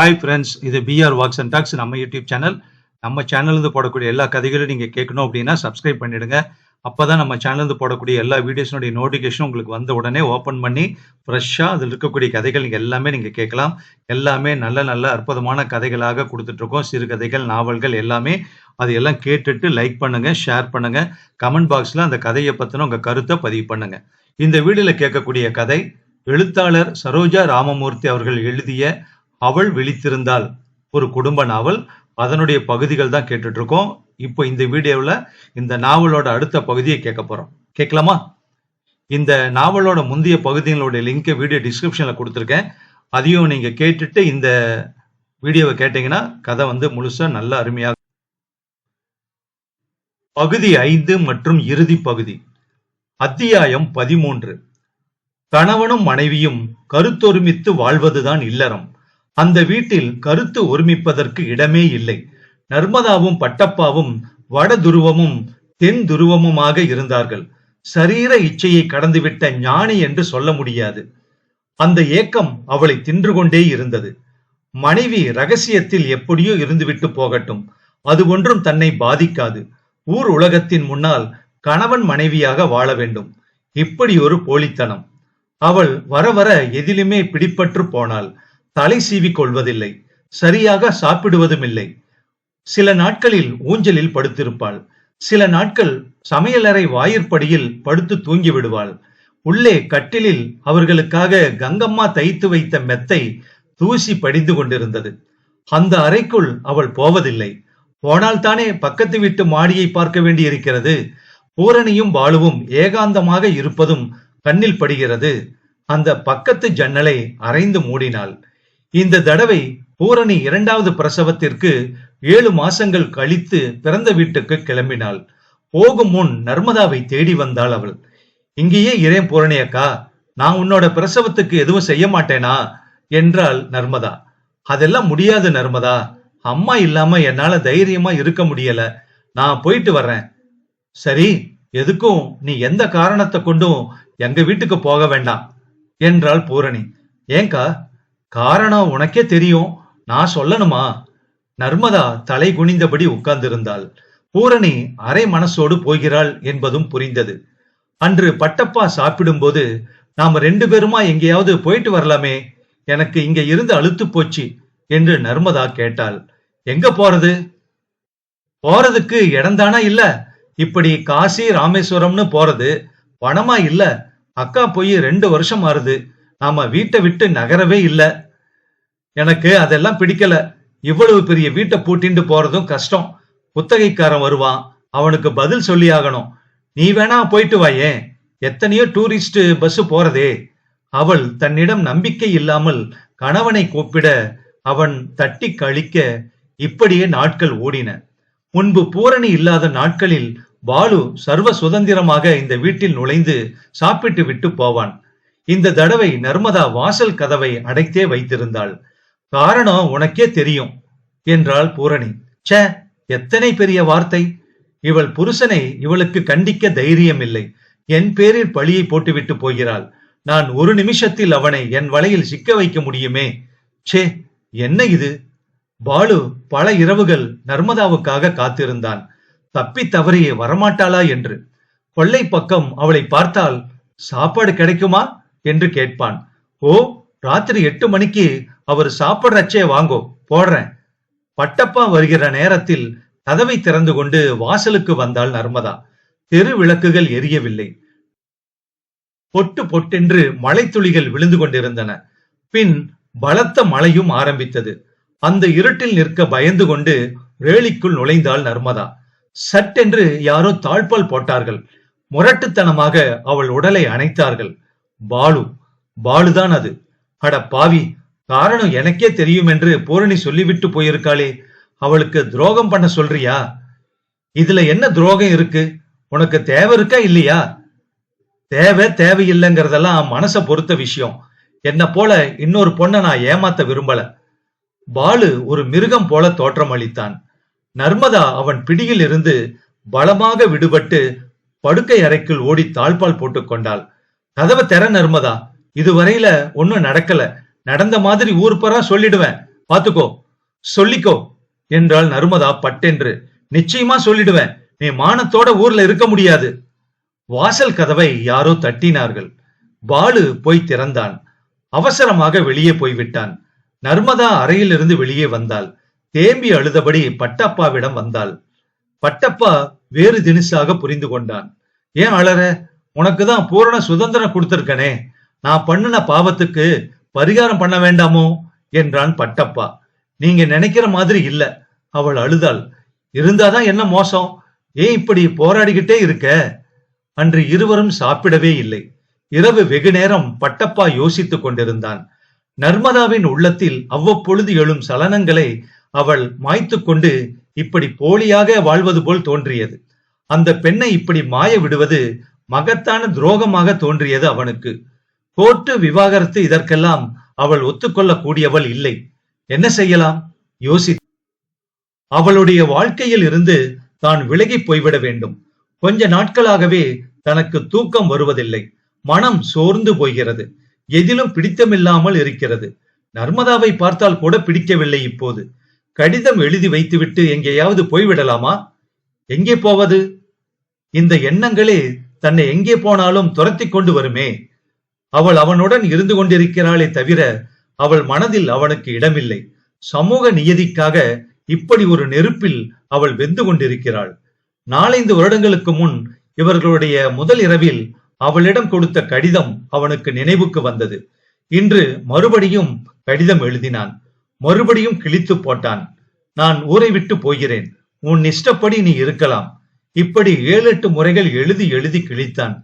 Hi friends இது PR walks and talks நம்ம YouTube channel நம்ம சேனல்லேருந்து போடக்கூடிய எல்லா கதைகளும் நீங்கள் கேட்கணும் அப்படின்னா சப்ஸ்கிரைப் பண்ணிடுங்க. அப்போ தான் நம்ம சேனல்லேருந்து போடக்கூடிய எல்லா வீடியோஸினுடைய நோட்டிஃபிகேஷன் உங்களுக்கு வந்த உடனே ஓப்பன் பண்ணி ஃப்ரெஷ்ஷாக அதில் இருக்கக்கூடிய கதைகள் நீங்கள் எல்லாமே நீங்கள் கேட்கலாம். எல்லாமே நல்ல நல்ல அற்புதமான கதைகளாக கொடுத்துட்ருக்கோம். சிறுகதைகள் நாவல்கள் எல்லாமே. அது எல்லாம் கேட்டுட்டு லைக் பண்ணுங்கள் ஷேர் பண்ணுங்கள் கமெண்ட் பாக்ஸில் அந்த கதையை பற்றின உங்கள் கருத்தை பதிவு பண்ணுங்கள் இந்த வீடியோவில் கேட்கக்கூடிய கதை எழுத்தாளர் சரோஜா ராமமூர்த்தி அவர்கள் எழுதிய அவள் விழித்திருந்தாள் ஒரு குடும்ப நாவல். அதனுடைய பகுதிகள் தான் கேட்டுட்டு இருக்கோம் இப்போ இந்த வீடியோவில் இந்த நாவலோட அடுத்த பகுதியை கேட்க போறோம். கேட்கலாமா? இந்த நாவலோட முந்தைய பகுதிகளுடைய லிங்கை வீடியோ டிஸ்கிரிப்ஷனில் கொடுத்துருக்கேன். அதையும் நீங்கள் கேட்டுட்டு இந்த வீடியோவை கேட்டீங்கன்னா கதை வந்து முழுசா நல்ல அருமையாக பகுதி ஐந்து மற்றும் இறுதி பகுதி. அத்தியாயம் பதிமூன்று. கணவனும் மனைவியும் கருத்தொருமித்து வாழ்வதுதான் இல்லறம். அந்த வீட்டில் கருத்து ஒருமிப்பதற்கு இடமே இல்லை. நர்மதாவும் பட்டப்பாவும் வட துருவமும் தென் துருவமுமாக இருந்தார்கள். சரீர இச்சையை கடந்துவிட்ட ஞானி என்று சொல்ல முடியாது. அந்த ஏக்கம் அவளை தின்று கொண்டே இருந்தது. மனைவி ரகசியத்தில் எப்படியோ இருந்துவிட்டு போகட்டும். அது ஒன்றும் தன்னை பாதிக்காது. ஊர் உலகத்தின் முன்னால் கணவன் மனைவியாக வாழ வேண்டும். இப்படி ஒரு போலித்தனம். அவள் வர வர எதிலுமே பிடிப்பற்று போனாள். தலை சீவி கொள்வதில்லை சரியாக சாப்பிடுவதும் இல்லை சில நாட்களில் ஊஞ்சலில் படுத்திருப்பாள். சில நாட்கள் சமையலறை வாயிற்படியில் படுத்து தூங்கி விடுவாள் உள்ளே கட்டிலில் அவர்களுக்காக கங்கம்மா தைத்து வைத்த மெத்தை தூசி படிந்து கொண்டிருந்தது. அந்த அறைக்குள் அவள் போவதில்லை. போனால்தானே பக்கத்து வீட்டு மாடியை பார்க்க வேண்டியிருக்கிறது. பூரணியும் பாலுவும் ஏகாந்தமாக இருப்பதும் கண்ணில் படுகிறது. அந்த பக்கத்து ஜன்னலை அரைந்து மூடினாள். இந்த தடவை பூரணி இரண்டாவது பிரசவத்திற்கு ஏழு மாசங்கள் கழித்து பிறந்த வீட்டுக்கு கிளம்பினாள். போகும் முன் நர்மதாவை தேடி வந்தாள் அவள். இங்கேயே இரேன் பூரணி அக்கா. நான் உன்னோட பிரசவத்துக்கு எதுவும் செய்ய மாட்டேனா? என்றாள் நர்மதா. அதெல்லாம் முடியாது நர்மதா. அம்மா இல்லாம என்னால தைரியமா இருக்க முடியல. நான் போயிட்டு வர்றேன். சரி எதுக்கும் நீ எந்த காரணத்தை கொண்டும் எங்க வீட்டுக்கு போக வேண்டாம் என்றாள் பூரணி. ஏங்கா காரணம் உனக்கே தெரியும். நான் சொல்லணுமா? நர்மதா தலை குனிந்தபடி உட்கார்ந்திருந்தாள். பூரணி அரை மனசோடு போகிறாள் என்பதும் புரிந்தது. அன்று பட்டப்பா சாப்பிடும்போது நாம ரெண்டு பேருமா எங்கேயாவது போயிட்டு வரலாமே? எனக்கு இங்க இருந்து அழுத்து போச்சு என்று நர்மதா கேட்டாள். எங்க போறது? போறதுக்கு இடம்தானா இல்ல? இப்படி காசி ராமேஸ்வரம்னு போறது பணமா இல்ல? அக்கா போய் ரெண்டு வருஷம் ஆறுது. நாம வீட்டை விட்டு நகரவே இல்லை. எனக்கு அதெல்லாம் பிடிக்கல. இவ்வளவு பெரிய வீட்டை பூட்டிண்டு போறதும் கஷ்டம். குத்தகைக்காரன் வருவான். அவனுக்கு பதில் சொல்லி ஆகணும் நீ வேணா போயிட்டு வாயே எத்தனையோ டூரிஸ்ட் பஸ் போறதே. அவள் தன்னிடம் நம்பிக்கை இல்லாமல் கணவனை கூப்பிட அவன் தட்டி கழிக்க இப்படியே நாட்கள் ஓடின. முன்பு பூரணி இல்லாத நாட்களில் பாலு சர்வ சுதந்திரமாக இந்த வீட்டில் நுழைந்து சாப்பிட்டு விட்டு போவான். இந்த தடவை நர்மதா வாசல் கதவை அடைத்தே வைத்திருந்தாள். காரணம் உனக்கே தெரியும் என்றாள் பூரணி. ச்சே எத்தனை பெரிய வார்த்தை. இவள் புருஷனை இவளுக்கு கண்டிக்க தைரியம் இல்லை என் பேரில் பழியை போட்டுவிட்டு போகிறாள். நான் ஒரு நிமிஷத்தில் அவனை என் வலையில் சிக்க வைக்க முடியுமே. ச்சே என்ன இது? பாலு பல இரவுகள் நர்மதாவுக்காக காத்திருந்தான். தப்பி தவறியே வரமாட்டாளா என்று. கொள்ளை பக்கம் அவளை பார்த்தால் சாப்பாடு கிடைக்குமா? என்று கேட்பான். ஓ ராத்திரி எட்டு மணிக்கு அவர் சாப்பிட்றச்சே வாங்கோ போடுறேன். பட்டப்பா வருகிற நேரத்தில் கதவை திறந்து கொண்டு வாசலுக்கு வந்தாள் நர்மதா. தெரு விளக்குகள் எரியவில்லை. பொட்டு பொட்டென்று மழைத்துளிகள் விழுந்து கொண்டிருந்தன. பின் பலத்த மழையும் ஆரம்பித்தது. அந்த இருட்டில் நிற்க பயந்து கொண்டு ரேலிக்குள் நுழைந்தாள் நர்மதா. சட்டென்று யாரோ தாழ்பால் போட்டார்கள். முரட்டுத்தனமாக அவள் உடலை அணைத்தார்கள். பாலு பாலுதான் அது. அட பாவி காரணம் எனக்கே தெரியும் என்று பூரணி சொல்லிவிட்டு போயிருக்காளே. அவளுக்கு துரோகம் பண்ண சொல்றியா? இதுல என்ன துரோகம் இருக்கு? உனக்கு தேவை இருக்கா இல்லையா? தேவை தேவையில்லைங்கிறதெல்லாம் மனசை பொறுத்த விஷயம். என்ன போல இன்னொரு பொண்ணை நான் ஏமாத்த விரும்பல. பாலு ஒரு மிருகம் போல தோற்றம் அளித்தான் நர்மதா அவன் பிடியில் இருந்து பலமாக விடுபட்டு படுக்கை அறைக்குள் ஓடி தாழ்பால் போட்டுக்கொண்டாள் கதவை திற நர்மதா. இதுவரையில ஒன்னும் நடக்கல. நடந்த மாதிரி ஊர்பரா சொல்லிடுவேன். பாத்துக்கோ. சொல்லிக்கோ என்றாள் நர்மதா பட்டென்று. நிச்சயமா சொல்லிடுவேன். நீ மானத்தோட ஊர்ல இருக்க முடியாது. வாசல் கதவை யாரோ தட்டினார்கள். பாலு போய் திறந்தான். அவசரமாக வெளியே போய்விட்டான் நர்மதா அறையிலிருந்து வெளியே வந்தாள். தேம்பி அழுதபடி பட்டப்பாவிடம் வந்தாள். பட்டப்பா வேறு தினுசாக புரிந்து கொண்டான். ஏன் அழற? உனக்கு தான் பூரண சுதந்திரம் கொடுத்திருக்கனே. நான் பண்ணுன பாவத்துக்கு பரிகாரம் பண்ண வேண்டாமோ? என்றான் பட்டப்பா. நீங்க நினைக்கிற மாதிரி இல்ல. அவள் அழுதாள். இருந்தாதான் என்ன மோசம்? ஏன் இப்படி போராடிக்கிட்டே இருக்க? அன்று இருவரும் சாப்பிடவே இல்லை. இரவு வெகு நேரம் பட்டப்பா யோசித்துக் கொண்டிருந்தான். நர்மதாவின் உள்ளத்தில் அவ்வப்பொழுது எழும் சலனங்களை அவள் மாய்த்து கொண்டு இப்படி போலியாக வாழ்வது போல் தோன்றியது. அந்த பெண்ணை இப்படி மாய விடுவது மகத்தான துரோகமாக தோன்றியது அவனுக்கு. கோர்ட்டு விவாகரத்து இதற்கெல்லாம் அவள் ஒத்துக்கொள்ளக்கூடியவள் இல்லை. என்ன செய்யலாம்? யோசி. அவளுடைய வாழ்க்கையில் இருந்து தான் விலகி போய்விட வேண்டும். கொஞ்ச நாட்களாகவே தனக்கு தூக்கம் வருவதில்லை. மனம் சோர்ந்து போகிறது. எதிலும் பிடித்தமில்லாமல் இருக்கிறது. நர்மதாவை பார்த்தால் கூட பிடிக்கவில்லை இப்போது. கடிதம் எழுதி வைத்துவிட்டு எங்கேயாவது போய்விடலாமா? எங்கே போவது? இந்த எண்ணங்களே தன்னை எங்கே போனாலும் துரத்தி கொண்டு வருமே. அவள் அவனுடன் இருந்து கொண்டிருக்கிறாளே தவிர அவள் மனதில் அவனுக்கு இடமில்லை. சமூக நியதிக்காக இப்படி ஒரு நெருப்பில் அவள் வெந்து கொண்டிருக்கிறாள். நாலைந்து வருடங்களுக்கு முன் இவர்களுடைய முதல் இரவில் அவளிடம் கொடுத்த கடிதம் அவனுக்கு நினைவுக்கு வந்தது. இன்று மறுபடியும் கடிதம் எழுதினான். மறுபடியும் கிழித்து போட்டான். நான் ஊரை விட்டு போகிறேன். உன் இஷ்டப்படி நீ இருக்கலாம். இப்படி ஏழு எட்டு முறைகள் எழுதி எழுதி கிழித்தான்.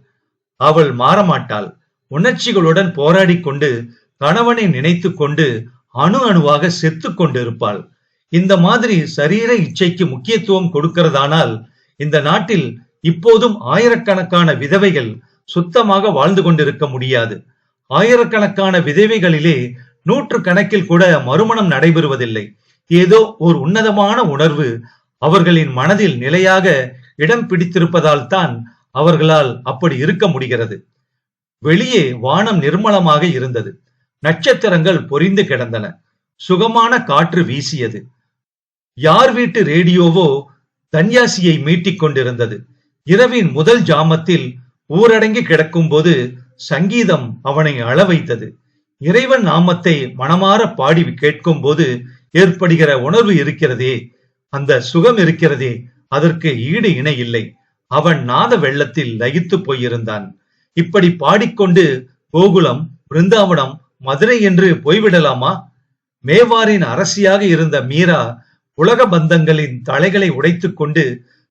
அவள் மாறமாட்டாள். உணர்ச்சிகளுடன் போராடிக் கொண்டு கணவனை நினைத்து கொண்டு அணு அணுவாக செத்து கொண்டிருப்பாள். இந்த மாதிரி சரீர இச்சைக்கு முக்கியத்துவம் கொடுக்கிறதானால் இந்த நாட்டில் இப்போதும் ஆயிரக்கணக்கான விதவைகள் சுத்தமாக வாழ்ந்து கொண்டிருக்க முடியாது. ஆயிரக்கணக்கான விதவைகளிலே நூற்று கணக்கில் கூட மறுமணம் நடைபெறுவதில்லை. ஏதோ ஒரு உன்னதமான உணர்வு அவர்களின் மனதில் நிலையாக இடம் பிடித்திருப்பதால் தான் அவர்களால் அப்படி இருக்க முடிகிறது. வெளியே வானம் நிர்மலமாக இருந்தது. நட்சத்திரங்கள் பொரிந்து கிடந்தன. சுகமான காற்று வீசியது. யார் வீட்டு ரேடியோவோ தன்யாசியை மீட்டிக் கொண்டிருந்தது. இரவின் முதல் ஜாமத்தில் ஊரடங்கி கிடக்கும்போது சங்கீதம் அவனை அள வைத்தது. இறைவன் நாமத்தை மனமாற பாடி கேட்கும் போது ஏற்படுகிற உணர்வு இருக்கிறதே. அந்த சுகம் இருக்கிறதே. அதற்கு ஈடு இணை இல்லை. அவன் நாத வெள்ளத்தில் லயித்து போயிருந்தான். இப்படி பாடிக்கொண்டு கோகுலம் பிருந்தாவனம் மதுரை என்று போய்விடலாமா? மேவாரின் அரசியாக இருந்த மீரா உலக பந்தங்களின் தலைகளை உடைத்துக் கொண்டு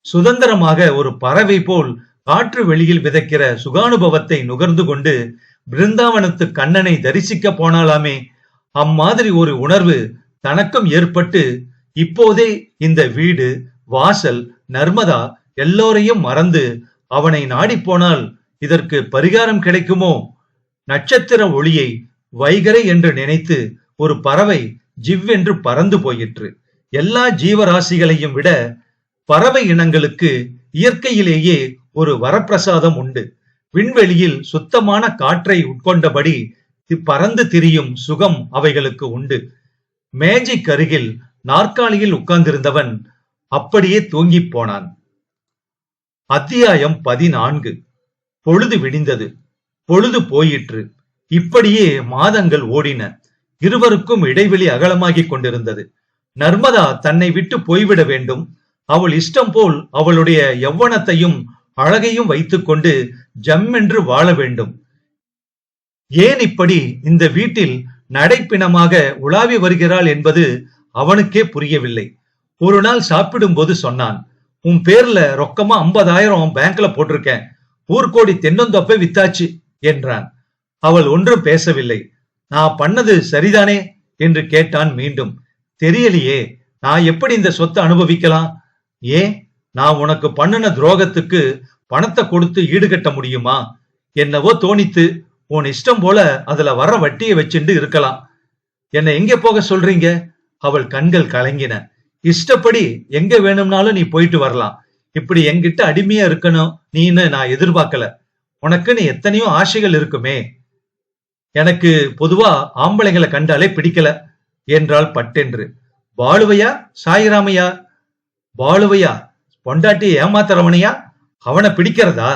சுதந்திரமாக ஒரு பறவை போல் காற்று வெளியில் விதைக்கிற சுகானுபவத்தை நுகர்ந்து கொண்டு பிருந்தாவனத்து கண்ணனை தரிசிக்க போனாலாமே? அம்மாதிரி ஒரு உணர்வு தனக்கும் ஏற்பட்டு இப்போதே இந்த வீடு வாசல் நர்மதா எல்லோரையும் மறந்து அவனை நாடிப் போனால் இதற்கு பரிகாரம் கிடைக்குமோ? நட்சத்திர ஒளியை வைகரை என்று நினைத்து ஒரு பறவை ஜிவ்வென்று பறந்து போயிற்று. எல்லா ஜீவராசிகளையும் விட பறவை இனங்களுக்கு இயற்கையிலேயே ஒரு வரப்பிரசாதம் உண்டு. விண்வெளியில் சுத்தமான காற்றை உட்கொண்டபடி பறந்து திரியும் சுகம் அவைகளுக்கு உண்டு. மேஜிக் அருகில் நாற்காலியில் உட்கார்ந்திருந்தவன் அப்படியே தூங்கிப் போனான். அத்தியாயம் பதினான்கு. பொழுது விடிந்தது. பொழுது போயிற்று. இப்படியே மாதங்கள் ஓடின. இருவருக்கும் இடைவெளி அகலமாகிக் கொண்டிருந்தது. நர்மதா தன்னை விட்டு போய்விட வேண்டும். அவள் இஷ்டம் போல் அவளுடைய எவ்வனத்தையும் அழகையும் வைத்துக்கொண்டு ஜம்மென்று வாழ வேண்டும். ஏன் இப்படி இந்த வீட்டில் நடைப்பிணமாக உலாவி வருகிறாள் என்பது அவனுக்கே புரியவில்லை. ஒரு நாள் சாப்பிடும்போது சொன்னான் உன் பேர்ல ரொக்கமா 50000 பேங்க்ல போட்டிருக்கேன். ஊர்கோடி தென்னந்தொப்பை வித்தாச்சு என்றான். அவள் ஒன்றும் பேசவில்லை. நான் பண்ணது சரிதானே? என்று கேட்டான் மீண்டும். தெரியலையே நான் எப்படி இந்த சொத்தை அனுபவிக்கலாம்? ஏன் நான் உனக்கு பண்ணுன துரோகத்துக்கு பணத்தை கொடுத்து ஈடுகட்ட முடியுமா? என்னவோ தோணித்து உன் இஷ்டம் போல அதுல வர்ற வட்டியை வச்சுட்டு இருக்கலாம். என்னை எங்க போக சொல்றீங்க? அவள் கண்கள் கலங்கின. இஷ்டப்படி எங்க வேணும்னாலும் நீ போயிட்டு வரலாம். இப்படி என்கிட்ட அடிமையா இருக்கணும் நீன்னு நான் எதிர்பார்க்கல. உனக்குன்னு எத்தனையோ ஆசைகள் இருக்குமே. எனக்கு பொதுவா ஆம்பளைங்களை கண்டாலே பிடிக்கல. என்றாள் பட்டென்று. பாலுவையா சாயிராமையா? பாலுவையா பொண்டாட்டி ஏமாத்துறவனையா அவனை பிடிக்கிறதா?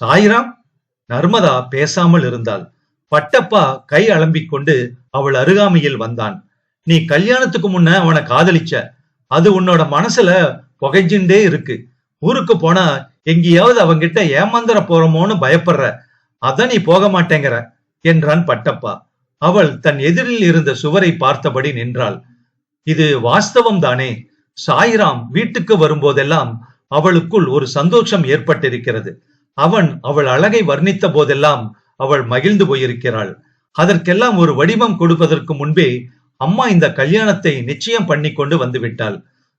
சாயிராம் நர்மதா பேசாமல் இருந்தாள். பட்டப்பா கை அலம்பிக் கொண்டு அவள் அருகாமையில் வந்தான். நீ கல்யாணத்துக்கு முன்ன அவனை காதலிச்ச. அது உன்னோட மனசுல புகைஞ்சுட்டே இருக்கு. ஊருக்கு போனா எங்கேயாவது அவங்கிட்ட ஏமாந்துற போறோமோன்னு பயப்படுற. அதான் நீ போக மாட்டேங்கிற என்றான் பட்டப்பா. அவள் தன் எதிரில் இருந்த சுவரை பார்த்தபடி நின்றாள். இது வாஸ்தவம் தானே சாய்ராம் வீட்டுக்கு வரும்போதெல்லாம் அவளுக்குள் ஒரு சந்தோஷம் ஏற்பட்டிருக்கிறது. அவன் அவள் அழகை வர்ணித்த போதெல்லாம் அவள் மகிழ்ந்து போயிருக்கிறாள். அதற்கெல்லாம் ஒரு வடிவம் கொடுப்பதற்கு முன்பே அம்மா இந்த கல்யாணத்தை நிச்சயம் பண்ணி கொண்டு வந்து விட்டாள்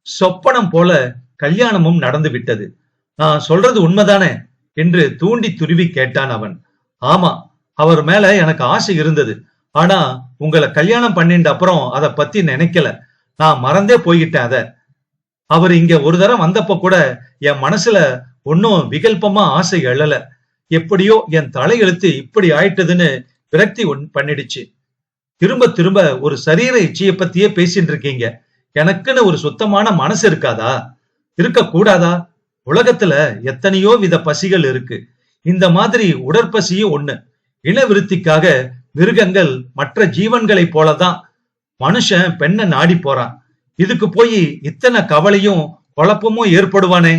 சொப்பனம் போல கல்யாணமும் நடந்து விட்டது நான் சொல்றது உண்மைதானே? என்று தூண்டி துருவி கேட்டான் அவன். ஆமா அவர் மேல எனக்கு ஆசை இருந்தது. ஆனா உங்களை கல்யாணம் பண்ணிட்ட அப்புறம் அத பத்தி நினைக்கல. நான் மறந்தே போய்கிட்டேன் அத. அவர் இங்க ஒரு தரம் வந்தப்ப கூட என் மனசுல ஒன்னும் விகல்பமா ஆசை எழல. எப்படியோ என் தலையெழுத்து இப்படி ஆயிட்டதுன்னு விரக்தி பண்ணிடுச்சு. திரும்ப திரும்ப ஒரு சரீர இச்சையை பத்தியே பேசிட்டு இருக்கீங்க எனக்குன்னு ஒரு சுத்தமான மனசு இருக்காதா? இருக்க கூடாதா உலகத்துல எத்தனையோ வித பசிகள் இருக்கு. இந்த மாதிரி உடற்பசியும் ஒண்ணு. இனவிருத்திக்காக மிருகங்கள் மற்ற ஜீவன்களை போலதான் மனுஷன் பெண்ணை நாடி போறான். இதுக்கு போய் இத்தனை கவலையும் குழப்பமும் ஏற்படுவானே?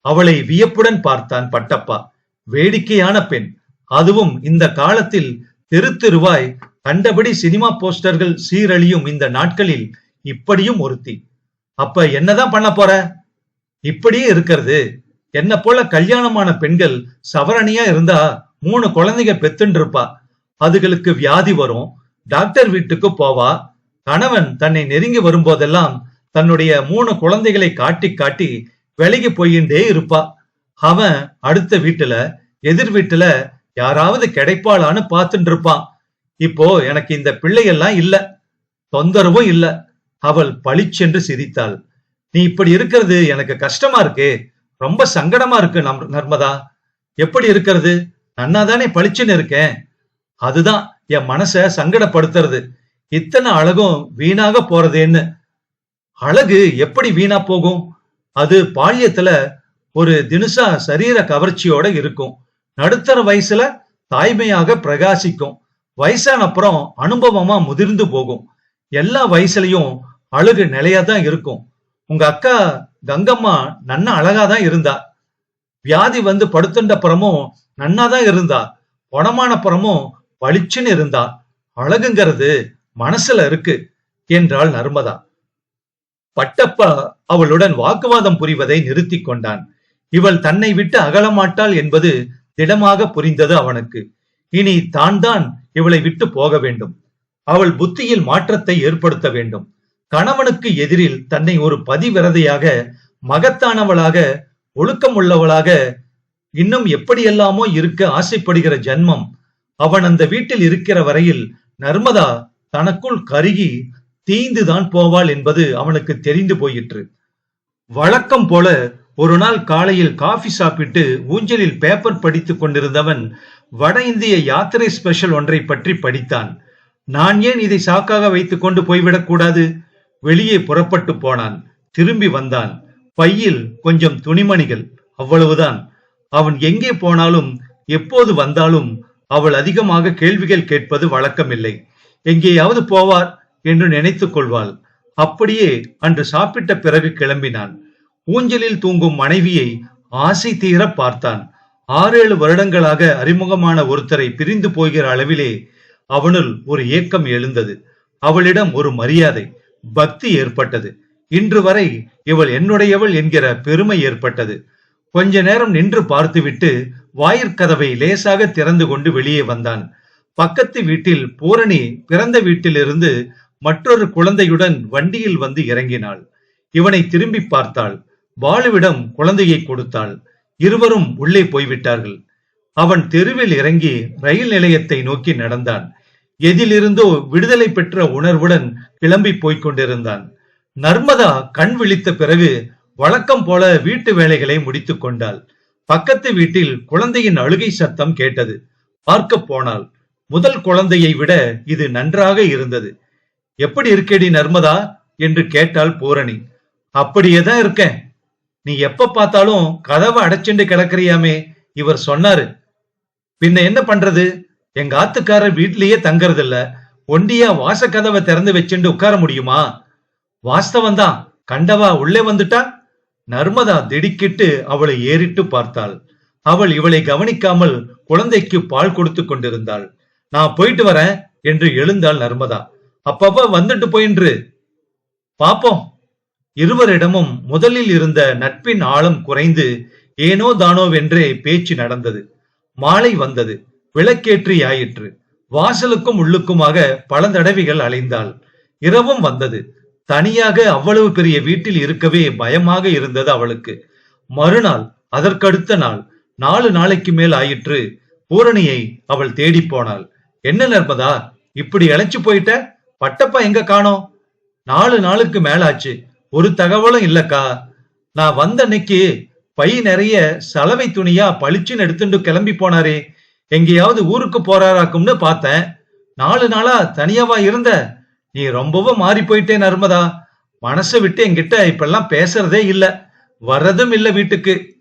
அவளை வியப்புடன் பார்த்தான் பட்டப்பா. வேடிக்கையான பெண். அதுவும் இந்த காலத்தில் தெருவாய் கண்டபடி சினிமா போஸ்டர்கள் சீரழியும் இந்த நாட்களில் இப்படியும் ஒருத்தி. அப்ப என்னதான் பண்ண போற? இப்படியே இருக்கிறது. என்ன போல கல்யாணமான பெண்கள் சவரணியா இருந்தா மூணு குழந்தைங்க பெத்துன்னு இருப்பா. அதுகளுக்கு வியாதி வரும். டாக்டர் வீட்டுக்கு போவா. கணவன் தன்னை நெருங்கி வரும்போதெல்லாம் தன்னுடைய மூணு குழந்தைகளை காட்டி காட்டி விலகி போயிண்டே இருப்பா. அவன் அடுத்த வீட்டுல எதிர் வீட்டுல யாராவது கிடைப்பாளான்னு பார்த்துட்டு இருப்பான் இப்போ எனக்கு இந்த பிள்ளையெல்லாம் இல்ல. தொந்தரவும் இல்ல. அவள் பளிச்சென்று சிரித்தாள். நீ இப்படி இருக்கிறது எனக்கு கஷ்டமா இருக்கு. ரொம்ப சங்கடமா இருக்கு நம் நர்மதா. எப்படி இருக்கிறது? நன்னாதானே பளிச்சுன்னு இருக்கேன். அதுதான். என் மனச சங்கடப்படுத்துறது. இத்தனை அழகும் வீணாக போறதேன்னு. அழகு எப்படி வீணா போகும்? அது பாழியத்துல ஒரு தினுசா சரீர கவர்ச்சியோட இருக்கும். நடுத்தர வயசுல தாய்மையாக பிரகாசிக்கும். வயசான அப்புறம் அனுபவமா முதிர்ந்து போகும். எல்லா வயசுலயும் அழகு நிலையா தான் இருக்கும். உங்க அக்கா கங்கம்மா நன்ன அழகா தான் இருந்தா. வியாதி வந்து படுத்துண்ட புறமும் நன்னா தான் இருந்தா. குணமான புறமும் பளிச்சுன்னு இருந்தா. அழகுங்கிறது மனசுல இருக்கு என்றாள் நர்மதா. பட்டப்பா அவளுடன் வாக்குவாதம் புரிவதை நிறுத்தி கொண்டான். இவள் தன்னை விட்டு அகலமாட்டாள் என்பது திடமாக புரிந்தது அவனுக்கு. இனி தான் தான் இவளை விட்டு போக வேண்டும். அவள் புத்தியில் மாற்றத்தை ஏற்படுத்த வேண்டும். கணவனுக்கு எதிரில் தன்னை ஒரு பதிவிரதையாக மகத்தானவளாக ஒழுக்கம் உள்ளவளாக இன்னும் எப்படியெல்லாமோ இருக்க ஆசைப்படுகிற ஜன்மம் அவன் அந்த வீட்டில் இருக்கிற வரையில் நர்மதா தனக்குள் கருகி தீந்துதான் போவாள் என்பது அவனுக்கு தெரிந்து போயிற்று. வழக்கம் போல ஒரு நாள் காலையில் காஃபி சாப்பிட்டு ஊஞ்சலில் பேப்பர் படித்துக் கொண்டிருந்தவன் வட இந்திய யாத்திரை ஸ்பெஷல் ஒன்றை பற்றி படித்தான். நான் ஏன் இதை சாக்காக வைத்துக் கொண்டு போய்விடக்கூடாது வெளியே புறப்பட்டு போனான். திரும்பி வந்தான். பையில் கொஞ்சம் துணிமணிகள். அவ்வளவுதான். அவன் எங்கே போனாலும் எப்போது வந்தாலும் அவள் அதிகமாக கேள்விகள் கேட்பது வழக்கமில்லை. எங்கேயாவது போவார் என்று நினைத்துக் கொள்வாள். அப்படியே அன்று சாப்பிட்ட பிறகு கிளம்பினான். ஊஞ்சலில் தூங்கும் மனைவியை ஆசை தீர பார்த்தான். ஆறேழு வருடங்களாக அறிமுகமான ஒருத்தரை பிரிந்து போகிற அளவிலே அவனுள் ஒரு ஏக்கம் எழுந்தது. அவளிடம் ஒரு மரியாதை பக்தி ஏற்பட்டது. இன்று வரை இவள் என்னுடையவள் என்கிற பெருமை ஏற்பட்டது. கொஞ்ச நேரம் நின்று பார்த்துவிட்டு வாயிற்கதவை லேசாக திறந்து கொண்டு வெளியே வந்தான். பக்கத்து வீட்டில் பூரணி பிறந்த வீட்டிலிருந்து மற்றொரு குழந்தையுடன் வண்டியில் வந்து இறங்கினாள். இவனை திரும்பி பார்த்தாள். பாலுவிடம் குழந்தையை கொடுத்தாள். இருவரும் உள்ளே போய்விட்டார்கள். அவன் தெருவில் இறங்கி ரயில் நிலையத்தை நோக்கி நடந்தான். எதிலிருந்தோ விடுதலை பெற்ற உணர்வுடன் கிளம்பி போய்க் கொண்டிருந்தான் நர்மதா கண் விழித்த பிறகு வழக்கம் போல வீட்டு வேலைகளை முடித்துக் கொண்டாள். பக்கத்து வீட்டில் குழந்தையின் அழுகை சத்தம் கேட்டது. பார்க்க போனாள். முதல் குழந்தையை விட இது நன்றாக இருந்தது. எப்படி இருக்கேடி நர்மதா? என்று கேட்டாள் பூரணி. அப்படியேதான் இருக்கேன். நீ எப்ப பார்த்தாலும் கதவை அடைச்சுண்டு கிடக்குறியாமே? இவர் சொன்னாரு. பின்ன என்ன பண்றது? எங்க ஆத்துக்காரர் வீட்லயே தங்கறதில்ல. ஒண்டியா வாச கதவை திறந்து வச்சுண்டு உட்கார முடியுமா? வாஸ்தவம் தான். கண்டவா உள்ளே வந்துட்டா? நர்மதா திடுக்கிட்டு அவளை ஏறிட்டு பார்த்தாள். அவள் இவளை கவனிக்காமல் குழந்தைக்கு பால் கொடுத்து கொண்டிருந்தாள். நான் போயிட்டு வரேன் என்று எழுந்தாள் நர்மதா. அப்பப்ப வந்துட்டு போயின்று. பாப்போம். இருவரிடமும் முதலில் இருந்த நட்பின் ஆழம் குறைந்து ஏனோ தானோவென்றே பேச்சு நடந்தது. மாலை வந்தது. விளக்கேற்றி ஆயிற்று. வாசலுக்கும் உள்ளுக்குமாக பல தடவைகள் அலைந்தாள். இரவும் வந்தது. தனியாக அவ்வளவு பெரிய வீட்டில் இருக்கவே பயமாக இருந்தது அவளுக்கு. மறுநாள் அதற்கடுத்த நாள் நாலு நாளைக்கு மேல் ஆயிற்று. பூரணியை அவள் தேடி போனாள். என்ன நர்மதா இப்படி இழைச்சு போயிட்ட? பட்டப்பா எங்க காணோம்? நாலு நாளுக்கு மேலாச்சு. ஒரு தகவலும் இல்லக்கா. நான் வந்த அன்னைக்கு பை நிறைய சலவை துணியா பளிச்சுன்னு எடுத்துட்டு கிளம்பி போனாரே. எங்கேயாவது ஊருக்கு போறாராக்கும்னு பார்த்தேன். நாலு நாளா தனியாவா இருந்த. நீ ரொம்பவும் மாறி போயிட்டே நர்மதா. மனசை விட்டு என்கிட்ட இப்பெல்லாம் பேசுறதே இல்ல. வர்றதும் இல்ல வீட்டுக்கு.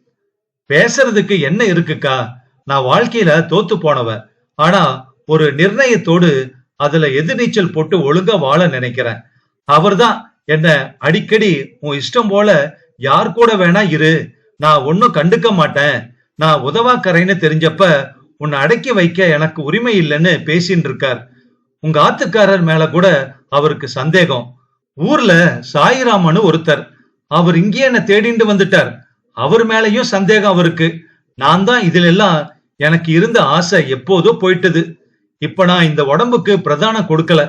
பேசுறதுக்கு என்ன இருக்குக்கா? நான் வாழ்க்கையில தோத்து போனவ. ஆனா ஒரு நிர்ணயத்தோடு அதுல எதிர்நீச்சல் போட்டு ஒழுங்கா வாழ நினைக்கிறேன். அவர்தான் என்ன அடிக்கடி உன் இஷ்டம் போல யார் கூட வேணா இரு. நான் ஒன்னும் கண்டுக்க மாட்டேன். நான் உதவாக்கரைன்னு தெரிஞ்சப்ப உன்னை அடக்கி வைக்க எனக்கு உரிமை இல்லைன்னு பேசின்னு இருக்கார். உங்க ஆத்துக்காரர் மேல கூட அவருக்கு சந்தேகம். ஊர்ல சாயிராமனு ஒருத்தர். அவர் இங்கேயே என்ன தேடிண்டு வந்துட்டார். அவர் மேலையும் சந்தேகம் அவருக்கு. நான் தான் இதுல எல்லாம் எனக்கு இருந்த ஆசை எப்போதோ போயிட்டது. இப்ப நான் இந்த உடம்புக்கு பிரதானம் கொடுக்கல.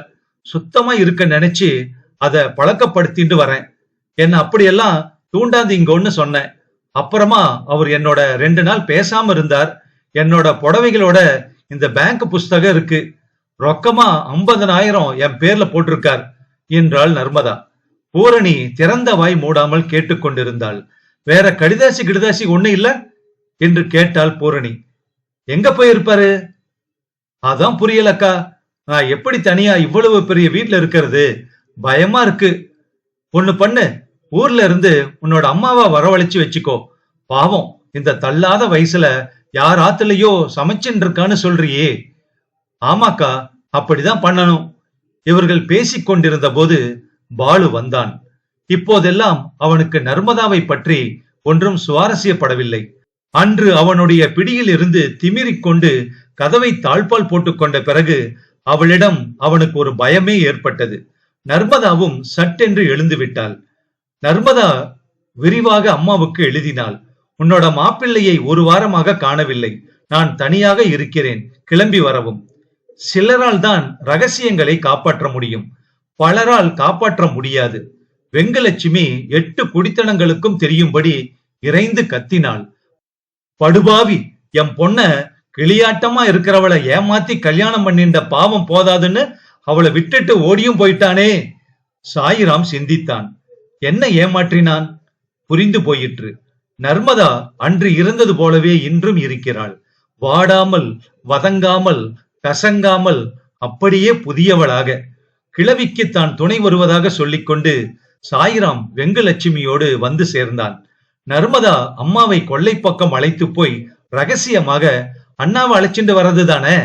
சுத்தமா இருக்க நினைச்சு அதை பழக்கப்படுத்திட்டு வரேன். என்ன அப்படியெல்லாம் தூண்டாதீங்கன்னு சொன்னேன். அப்புறமா அவர் என்னோட ரெண்டு நாள் பேசாம இருந்தார். என்னோட புடவைகளோட இந்த பேங்க் புஸ்தகம் இருக்கு. ரொக்கமா ஐம்பதனாயிரம் என் பேர்ல போட்டிருக்கார் என்றாள் நர்மதா. பூரணி திறந்த வாய் மூடாமல் கேட்டுக்கொண்டிருந்தாள். வேற கடிதாசி கிடிதாசி ஒண்ணு இல்ல? என்று கேட்டாள் பூரணி. எங்க போயிருப்பாரு? அதான் புரியலக்கா. நான் எப்படி தனியா இவ்வளவு பெரிய வீட்டுல இருக்கிறது? பயமா இருக்கு. ஒண்ணு பண்ணு. ஊர்ல இருந்து உன்னோட அம்மாவை வரவழைச்சு வச்சுக்கோ. பாவம் இந்த தள்ளாத வயசுல யார் ஆத்துலயோ சமைச்சுட்டு இருக்கான்னு சொல்றியே. ஆமாக்கா அப்படிதான் பண்ணணும். இவர்கள் பேசிக் கொண்டிருந்த போது பாலு வந்தான். இப்போதெல்லாம் அவனுக்கு நர்மதாவை பற்றி ஒன்றும் சுவாரஸ்யப்படவில்லை. அன்று அவனுடைய பிடியில் இருந்து திமிரிக் கொண்டு கதவை தாழ்பால் போட்டுக்கொண்ட பிறகு அவளிடம் அவனுக்கு ஒரு பயமே ஏற்பட்டது. நர்மதாவும் சட்டென்று எழுந்து விட்டாள் நர்மதா விரிவாக அம்மாவுக்கு எழுதினாள். உன்னோட மாப்பிள்ளையை ஒரு வாரமாக காணவில்லை. நான் தனியாக இருக்கிறேன். கிளம்பி வரவும். சிலரால் தான் ரகசியங்களை காப்பாற்ற முடியும். பலரால் காப்பாற்ற முடியாது. வெங்கலட்சுமி எட்டு குடித்தனங்களுக்கும் தெரியும்படி இறைந்து கத்தினாள். படுபாவி என் பொண்ண கிளியாட்டமா இருக்கிறவளை ஏமாத்தி கல்யாணம் பண்ணிண்ட பாவம் போதாதுன்னு அவளை விட்டுட்டு ஓடியும் போயிட்டானே? சாயிராம் சிந்தித்தான். என்ன ஏமாற்றினான்? புரிந்து போயிற்று. நர்மதா அன்று இருந்தது போலவே இன்றும் இருக்கிறாள். வாடாமல் வதங்காமல் கசங்காமல் அப்படியே புதியவளாக. கிழவிக்கு தான் துணை வருவதாக சொல்லிக்கொண்டு சாயிராம் வெங்கலட்சுமியோடு வந்து சேர்ந்தான். நர்மதா அம்மாவை கொல்லை பக்கம் அழைத்து போய் ரகசியமாக அண்ணாவை அழைச்சிட்டு வர்றது தானே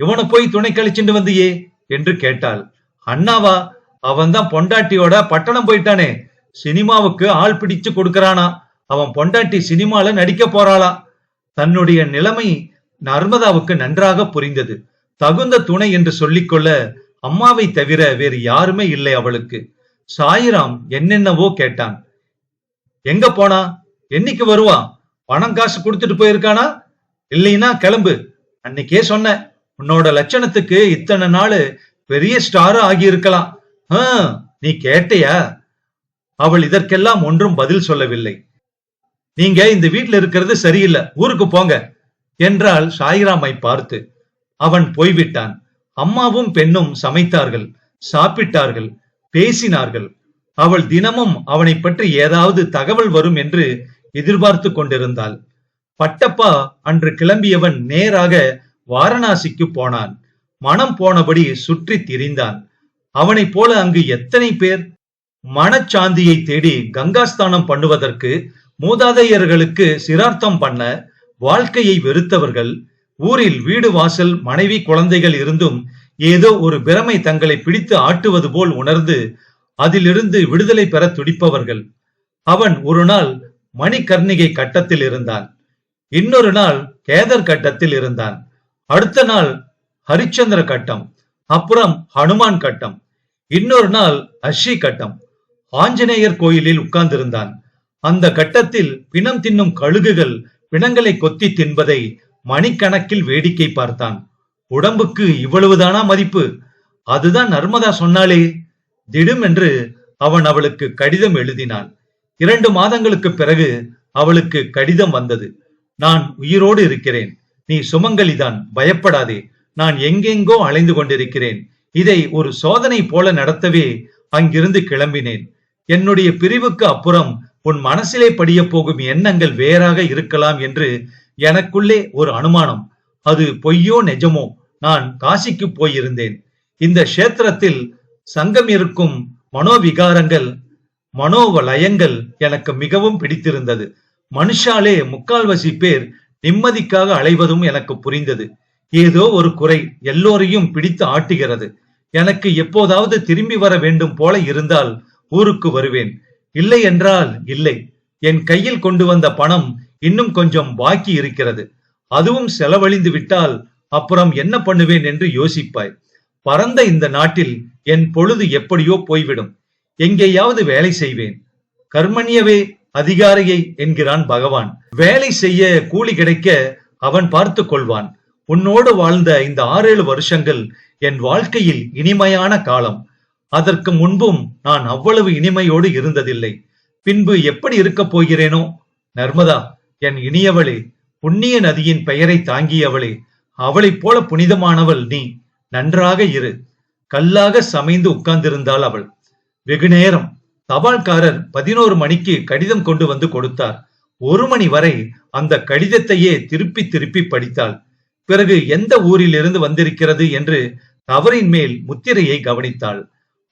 இவனை போய் துணை கழிச்சுட்டு வந்தியே? என்று கேட்டாள். அண்ணாவா அவன் தான் பொண்டாட்டியோட பட்டணம் போயிட்டானே. சினிமாவுக்கு ஆள் பிடிச்சு கொடுக்கறானா. அவன் பொண்டாட்டி சினிமால நடிக்க போறாளா. தன்னுடைய நிலைமை நர்மதாவுக்கு நன்றாக புரிந்தது. தகுந்த துணை என்று சொல்லிக்கொள்ள அம்மாவை தவிர வேறு யாருமே இல்லை அவளுக்கு. சாயிராம் என்னென்னவோ கேட்டான். எங்க போனா? என்னைக்கு வருவான் பணம் காசு கொடுத்துட்டு போயிருக்கானா? இல்லைன்னா கிளம்பு. அன்னைக்கே சொன்னேன். உன்னோட லட்சணத்துக்கு இத்தனை நாள் பெரிய ஸ்டாரா ஆகியிருக்கலாம். நீ கேட்டியா? அவள் இதற்கெல்லாம் ஒன்றும் பதில் சொல்லவில்லை. நீங்க இந்த வீட்ல இருக்கிறது சரியில்லை ஊருக்கு போங்க என்றால் சாயிராமை பார்த்து. அவன் போய்விட்டான். அம்மாவும் பெண்ணும் சமைத்தார்கள் சாப்பிட்டார்கள் பேசினார்கள். அவள் தினமும் அவனை பற்றி ஏதாவது தகவல் வரும் என்று எதிர்பார்த்து கொண்டிருந்தாள். பட்டப்பா அன்று கிளம்பியவன் நேராக வாரணாசிக்கு போனான். மனம் போனபடி சுற்றி திரிந்தான். அவனைப் போல அங்கு எத்தனை பேர்? மனச்சாந்தியை தேடி கங்காஸ்தானம் பண்ணுவதற்கு மூதாதையர்களுக்கு சிரார்த்தம் பண்ண வாழ்க்கையை வெறுத்தவர்கள். ஊரில் வீடு வாசல் மனைவி குழந்தைகள் இருந்தும் ஏதோ ஒரு பிரமை தங்களை பிடித்து ஆட்டுவது போல் உணர்ந்து அதிலிருந்து விடுதலை பெற துடிப்பவர்கள். அவன் ஒரு நாள் மணிகர்ணிகை கட்டத்தில் இருந்தான். இன்னொரு நாள் கேதர் கட்டத்தில் இருந்தான். அடுத்த நாள் ஹரிச்சந்திர கட்டம் அப்புறம் ஹனுமான் கட்டம் இன்னொரு நாள் அஷி கட்டம். ஆஞ்சநேயர் கோயிலில் உட்கார்ந்திருந்தான். அந்த கட்டத்தில் பிணம் தின்னும் கழுகுகள் பிணங்களை கொத்தி தின்பதை மணிக்கணக்கில் வேடிக்கை பார்த்தான். உடம்புக்கு இவ்வளவுதானா மதிப்பு? அதுதான் நர்மதா சொன்னாளே. திடுமென்று அவன் அவளுக்கு கடிதம் எழுதினான். இரண்டு மாதங்களுக்கு பிறகு அவளுக்கு கடிதம் வந்தது. நான் உயிரோடு இருக்கிறேன். நீ சுமங்கலிதான் பயப்படாதே. நான் எங்கெங்கோ அலைந்து கொண்டிருக்கிறேன். இதை ஒரு சோதனை போல நடத்தவே அங்கிருந்து கிளம்பினேன். என்னுடைய பிரிவுக்கு அப்புறம் உன் மனசிலே படிய போகும் எண்ணங்கள் வேறாக இருக்கலாம் என்று எனக்குள்ளே ஒரு அனுமானம். அது பொய்யோ நெஜமோ? நான் காசிக்கு போயிருந்தேன். இந்த க்ஷேத்திரத்தில் சங்கம் இருக்கும் மனோவிகாரங்கள் மனோவலயங்கள் எனக்கு மிகவும் பிடித்திருந்தது. மனுஷாலே முக்கால்வசி பேர் நிம்மதிக்காக அலைவதும் எனக்கு புரிந்தது. ஏதோ ஒரு குறை எல்லோரையும் பிடித்து ஆட்டுகிறது. எனக்கு எப்போதாவது திரும்பி வர வேண்டும் போல இருந்தால் ஊருக்கு வருவேன். இல்லை என்றால் இல்லை. என் கையில் கொண்டு வந்த பணம் இன்னும் கொஞ்சம் பாக்கி இருக்கிறது. அதுவும் செலவழிந்து விட்டால் அப்புறம் என்ன பண்ணுவேன் என்று யோசிப்பாய். பறந்த இந்த நாட்டில் என் பொழுது எப்படியோ போய்விடும். எங்கேயாவது வேலை செய்வேன். கர்மணியவே அதிகாரியை என்கிறான் பகவான். வேலை செய்ய கூலி கிடைக்க அவன் பார்த்து கொள்வான். உன்னோடு வாழ்ந்த இந்த ஆறேழு வருஷங்கள் என் வாழ்க்கையில் இனிமையான காலம். அதற்கு முன்பும் நான் அவ்வளவு இனிமையோடு இருந்ததில்லை. பின்பு எப்படி இருக்கப் போகிறேனோ? நர்மதா என் இனியவளே புண்ணிய நதியின் பெயரை தாங்கியவளே அவளைப் போல புனிதமானவள் நீ. நன்றாக இரு. கல்லாக சமைந்து உட்கார்ந்திருந்தாள் அவள். வெகு நேரம் தபால்காரர் பதினோரு மணிக்கு கடிதம் கொண்டு வந்து கொடுத்தார். ஒரு மணி வரை அந்த கடிதத்தையே திருப்பி திருப்பி படித்தாள். பிறகு எந்த ஊரிலிருந்து வந்திருக்கிறது என்று கவரின் மேல் முத்திரையை கவனித்தாள்.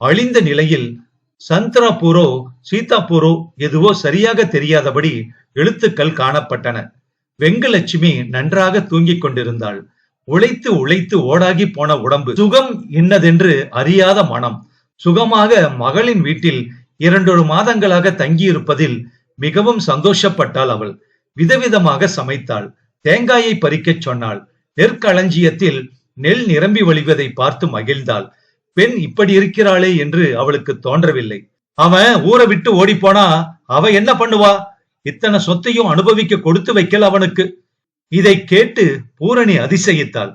அழிந்த நிலையில் சந்திராபூரோ சீதாபூரோ எதுவோ சரியாக தெரியாதபடி எழுத்துக்கள் காணப்பட்டன. வெங்கலட்சுமி நன்றாக தூங்கிக் கொண்டிருந்தாள். உழைத்து உழைத்து ஓடாகி போன உடம்பு. சுகம் இன்னதென்று அறியாத மனம். சுகமாக மகளின் வீட்டில் இரண்டொரு மாதங்களாக தங்கியிருப்பதில் மிகவும் சந்தோஷப்பட்டாள் அவள். விதவிதமாக சமைத்தாள். தேங்காயை பறிக்கச் சொன்னாள். நெற்களஞ்சியத்தில் நெல் நிரம்பி வழிவதை பார்த்து மகிழ்ந்தாள். பெண் இப்படி இருக்கிறாளே என்று அவளுக்கு தோன்றவில்லை. அவன் ஊரை விட்டு ஓடிப்போனா? அவ என்ன பண்ணுவா? இத்தனை சொத்தையும் அனுபவிக்க கொடுத்து வைக்கல அவனுக்கு. இதை கேட்டு பூரணி அதிசயித்தாள்.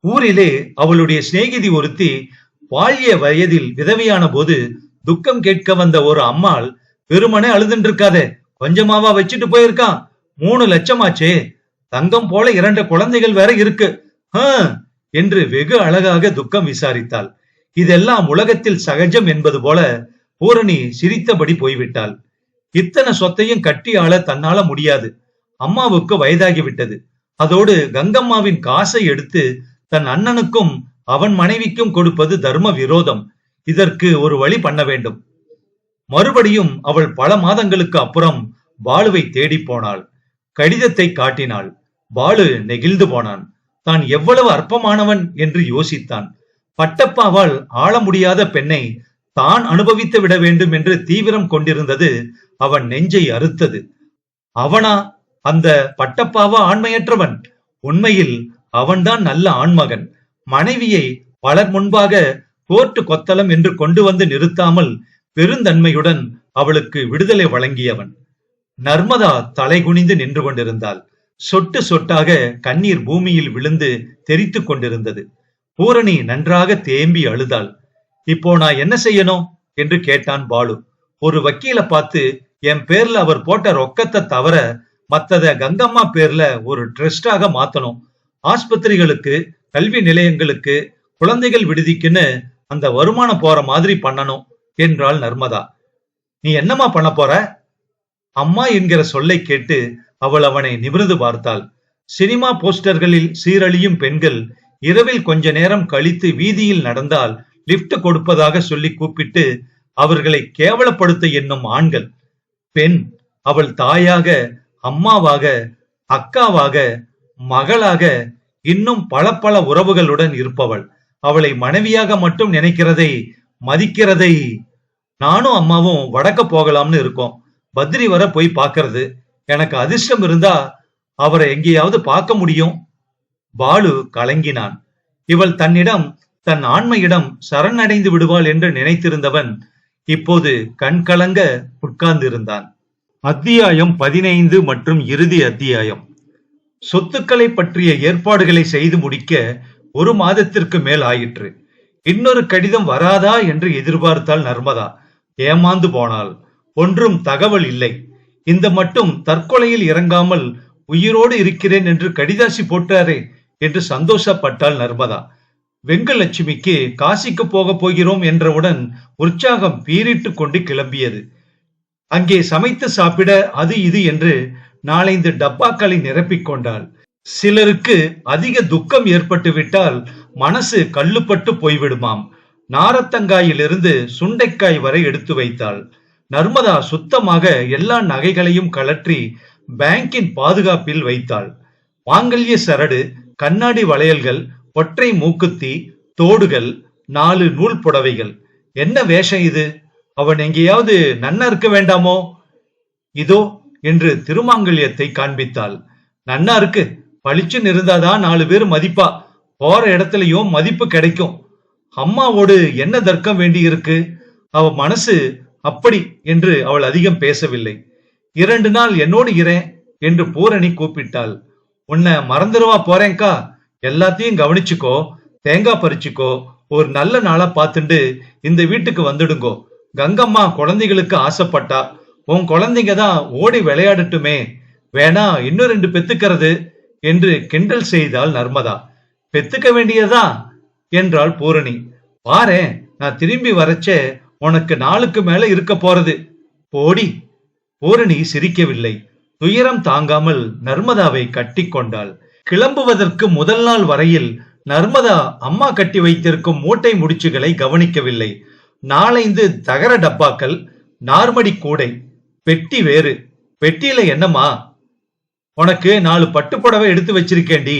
ஊரிலே அவளுடைய சிநேகிதி ஒருத்தி வாழிய வயதில் விதவையான போது துக்கம் கேட்க வந்த ஒரு அம்மாள் வெறுமனே அழுதுன்னு இருக்காதே கொஞ்சமாவா வச்சுட்டு போயிருக்கான். மூணு லட்சமாச்சே. தங்கம் போல இரண்டு குழந்தைகள் வேற இருக்கு. ஹம், என்று வெகு அழகாக துக்கம் விசாரித்தாள். இதெல்லாம் உலகத்தில் சகஜம் என்பது போல பூரணி சிரித்தபடி போய்விட்டாள். இத்தனை சொத்தையும் கட்டி ஆள தன்னால முடியாது. அம்மாவுக்கு வயதாகிவிட்டது. அதோடு கங்கம்மாவின் காசை எடுத்து தன் அண்ணனுக்கும் அவன் மனைவிக்கும் கொடுப்பது தர்ம விரோதம். இதற்கு ஒரு வழி பண்ண வேண்டும். மறுபடியும் அவள் பல மாதங்களுக்கு அப்புறம் பாலுவை தேடி போனாள். கடிதத்தை காட்டினாள். பாலு நெகிழ்ந்து போனான். தான் எவ்வளவு அற்பமானவன் என்று யோசித்தான். பட்டப்பாவால் ஆள முடியாத பெண்ணை தான் அனுபவித்து விட வேண்டும் என்று தீவிரம் கொண்டிருந்தது அவன் நெஞ்சை அறுத்தது. அவனா? அந்த பட்டப்பாவா ஆண்மையற்றவன்? உண்மையில் அவன்தான் நல்ல ஆண்மகன். மனைவியை பலர் முன்பாக கோர்ட்டு கொத்தளம் என்று கொண்டு வந்து நிறுத்தாமல் பெருந்தன்மையுடன் அவளுக்கு விடுதலை வழங்கியவன். நர்மதா தலை குனிந்து நின்று கொண்டிருந்தாள். சொட்டு சொட்டாக கண்ணீர் பூமியில் விழுந்து தெரித்து கொண்டிருந்தது. பூரணி நன்றாக தேம்பி அழுதாள். இப்போ நான் என்ன செய்யணும்? என்று கேட்டான் பாலு. ஒரு வக்கீல பார்த்து என் பேர்ல அவர் போட்ட ரொக்கத்தை தவிர மத்தத கங்கம்மா பேர்ல ஒரு ட்ரஸ்டாக மாத்தணும். ஆஸ்பத்திரிகளுக்கு கல்வி நிலையங்களுக்கு குழந்தைகள் விடுதிக்குன்னு அந்த வருமானம் போற மாதிரி பண்ணணும் என்றாள் நர்மதா. நீ என்னம்மா பண்ண போற? அம்மா என்கிற சொல்லை கேட்டு அவள் அவனை நிமிர்ந்து பார்த்தாள். சினிமா போஸ்டர்களில் சீரழியும் பெண்கள் இரவில் கொஞ்ச நேரம் கழித்து வீதியில் நடந்தால் லிப்ட் கொடுப்பதாக சொல்லி கூப்பிட்டு அவர்களை கேவலப்படுத்த எண்ணும் ஆண்கள். பெண் அவள் தாயாக அம்மாவாக அக்காவாக மகளாக இன்னும் பல பல உறவுகளுடன் இருப்பவள். அவளை மனைவியாக மட்டும் நினைக்கிறதை மதிக்கிறதை நானும் அம்மாவும் வடக்க போகலாம்னு இருக்கோம். பத்ரி வர போய் பார்க்கறது. எனக்கு அதிர்ஷ்டம் இருந்தா அவரை எங்கேயாவது பார்க்க முடியும். பாலு கலங்கினான். இவள் தன்னிடம் தன் ஆண்மையிடம் சரணடைந்து விடுவாள் என்று நினைத்திருந்தவன் இப்போது கண் கலங்க உட்கார்ந்திருந்தான். அத்தியாயம் பதினைந்து மற்றும் இறுதி அத்தியாயம். சொத்துக்களை பற்றிய ஏற்பாடுகளை செய்து முடிக்க ஒரு மாதத்திற்கு மேல் ஆயிற்று. இன்னொரு கடிதம் வராதா என்று எதிர்பார்த்தாள் நர்மதா. ஏமாந்து போனாள். ஒன்றும் தகவல் இல்லை. இந்த மட்டும் தற்கொலையில் இறங்காமல் உயிரோடு இருக்கிறேன் என்று கடிதாசி போட்டாரே என்று சந்தோஷப்பட்டாள் நர்மதா. வெங்கலட்சுமிக்கு காசிக்கு போக போகிறோம் என்றவுடன் உற்சாகம் பீரிட்டு கொண்டு கிளம்பியது. அங்கே சமைத்து சாப்பிட அது இது என்று நாளைந்து டப்பாக்களை நிரப்பிக் கொண்டாள். சிலருக்கு அதிக துக்கம் ஏற்பட்டுவிட்டால் மனசு கல்லுப்பட்டு போய்விடுமாம். நாரத்தங்காயிலிருந்து சுண்டைக்காய் வரை எடுத்து வைத்தாள். நர்மதா சுத்தமாக எல்லா நகைகளையும் கழற்றி பேங்கின் பாதுகாப்பில் வைத்தாள். மாங்கல்ய சரடு கண்ணாடி வளையல்கள் ஒற்றை மூக்குத்தி தோடுகள் நாலு நூல் புடவைகள். என்ன வேஷம் இது? அவன் எங்கேயாவது நன்னா இருக்க வேண்டாமோ? இதோ என்று திருமாங்கல்யத்தை காண்பித்தாள். நன்னா இருக்கு பளிச்சுன்னு இருந்தாதான் நாலு பேர் மதிப்பா. போற இடத்துலயும் மதிப்பு கிடைக்கும். அம்மாவோடு என்ன தர்க்கம் வேண்டி இருக்கு? அவ மனசு அப்படி என்று அவள் அதிகம் பேசவில்லை. இரண்டு நாள் என்னோடு இரேன் என்று பூரணி கூப்பிட்டாள். உன்னை மறந்துடுவா போறேன்க்கா? எல்லாத்தையும் கவனிச்சுக்கோ தேங்காய் பறிச்சுக்கோ ஒரு நல்ல நாளா பார்த்துண்டு இந்த வீட்டுக்கு வந்துடுங்கோ. கங்கம்மா குழந்தைகளுக்கு ஆசைப்பட்டா. உன் குழந்தைங்க தான் ஓடி விளையாடட்டுமே. வேணா இன்னும் ரெண்டு பெத்துக்கிறது. என்று கிண்டல் செய்தாள் நர்மதா. பெத்துக்க வேண்டியதா? என்றாள் பூரணி. பாரேன் நான் திரும்பி வரச்சே உனக்கு நாளுக்கு மேல இருக்க போறது. போடி. பூரணி சிரிக்கவில்லை. துயரம் தாங்காமல் நர்மதாவை கட்டி கொண்டாள். கிளம்புவதற்கு முதல் நாள் வரையில் நர்மதா அம்மா கட்டி வைத்திருக்கும் மூட்டை முடிச்சுகளை கவனிக்கவில்லை. நாலைந்து தகர டப்பாக்கள் நார்மடி கூடை பெட்டி வேறு. பெட்டியில என்னம்மா? உனக்கு நாலு பட்டு புடவை எடுத்து வச்சிருக்கேன்டி.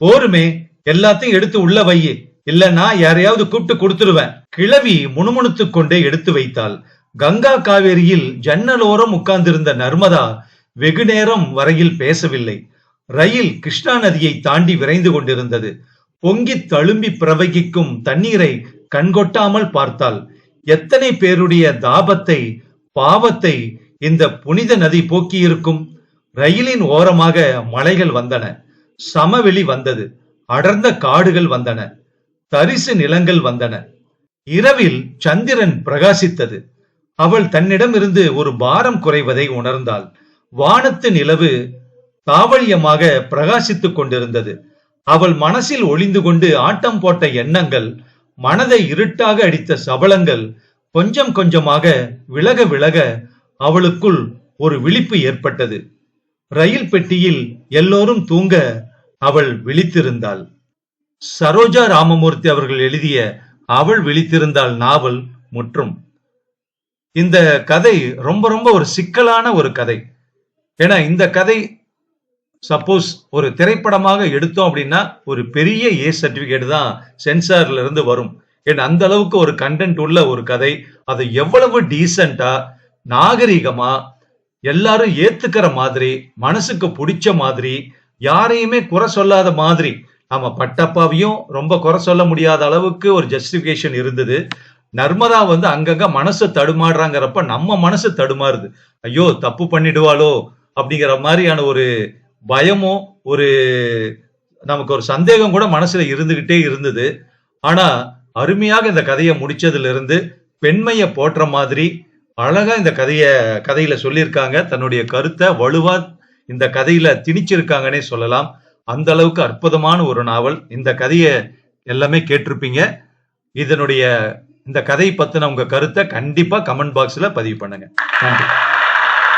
போருமே எல்லாத்தையும் எடுத்து உள்ள வையு இல்லனா யாரையாவது கூப்பிட்டு கொடுத்துருவேன். கிழவி முணுமுணுத்து கொண்டே எடுத்து வைத்தாள். கங்கா காவேரியில் ஜன்னலோரம் உட்கார்ந்திருந்த நர்மதா வெகு நேரம் வரையில் பேசவில்லை. ரயில் கிருஷ்ணா நதியை தாண்டி விரைந்து கொண்டிருந்தது. பொங்கி தழும்பி பிரவகிக்கும் தண்ணீரை கண்கொட்டாமல் பார்த்தாள். எத்தனை பேருடைய தாபத்தை பாவத்தை இந்த புனித நதி போக்கியிருக்கும்? ரயிலின் ஓரமாக மலைகள் வந்தன. சமவெளி வந்தது. அடர்ந்த காடுகள் வந்தன. தரிசு நிலங்கள் வந்தன. இரவில் சந்திரன் பிரகாசித்தது. அவள் தன்னிடமிருந்து ஒரு பாரம் குறைவதை உணர்ந்தாள். வானத்து நிலவு தாவழியமாக பிரகாசித்துக் கொண்டிருந்தது. அவள் மனசில் ஒளிந்து கொண்டு ஆட்டம் போட்ட எண்ணங்கள் மனதை இருட்டாக அடித்த சபலங்கள் கொஞ்சம் கொஞ்சமாக விலக விலக அவளுக்குள் ஒரு விழிப்பு ஏற்பட்டது. ரயில் பெட்டியில் எல்லோரும் தூங்க அவள் விழித்திருந்தாள். சரோஜா ராமமூர்த்தி அவர்கள் எழுதிய அவள் விழித்திருந்தாள் நாவல் முற்றும். இந்த கதை ரொம்ப ரொம்ப ஒரு சிக்கலான ஒரு கதை. ஏன்னா இந்த கதை சப்போஸ் ஒரு திரைப்படமாக எடுத்தோம் அப்படின்னா ஒரு பெரிய ஏ சர்டிபிகேட் தான் சென்சார்ல இருந்து வரும். ஏன்னா அந்த அளவுக்கு ஒரு கண்டென்ட் உள்ள ஒரு கதை. அது எவ்வளவு டீசெண்டா நாகரீகமா எல்லாரும் ஏத்துக்கிற மாதிரி மனசுக்கு பிடிச்ச மாதிரி யாரையுமே குறை சொல்லாத மாதிரி. நம்ம பட்டப்பாவையும் ரொம்ப குறை சொல்ல முடியாத அளவுக்கு ஒரு ஜஸ்டிபிகேஷன் இருந்தது. நர்மதா வந்து அங்கங்க மனசு தடுமாடுறாங்கிறப்ப நம்ம மனசு தடுமாறுது. ஐயோ தப்பு பண்ணிடுவாளோ அப்படிங்கிற மாதிரியான ஒரு பயமும் ஒரு நமக்கு ஒரு சந்தேகம் கூட மனசுல இருந்துகிட்டே இருந்தது. ஆனா அருமையாக இந்த கதையை முடிச்சதுல இருந்து பெண்மையை போற்ற மாதிரி அழகா இந்த கதையை கதையில சொல்லியிருக்காங்க. தன்னுடைய கருத்தை வலுவா இந்த கதையில திணிச்சிருக்காங்கன்னே சொல்லலாம். அந்த அளவுக்கு அற்புதமான ஒரு நாவல். இந்த கதையை எல்லாமே கேட்டிருப்பீங்க. இதனுடைய இந்த கதை பத்தின உங்க கருத்தை கண்டிப்பா கமெண்ட் பாக்ஸ்ல பதிவு பண்ணுங்க. நன்றி.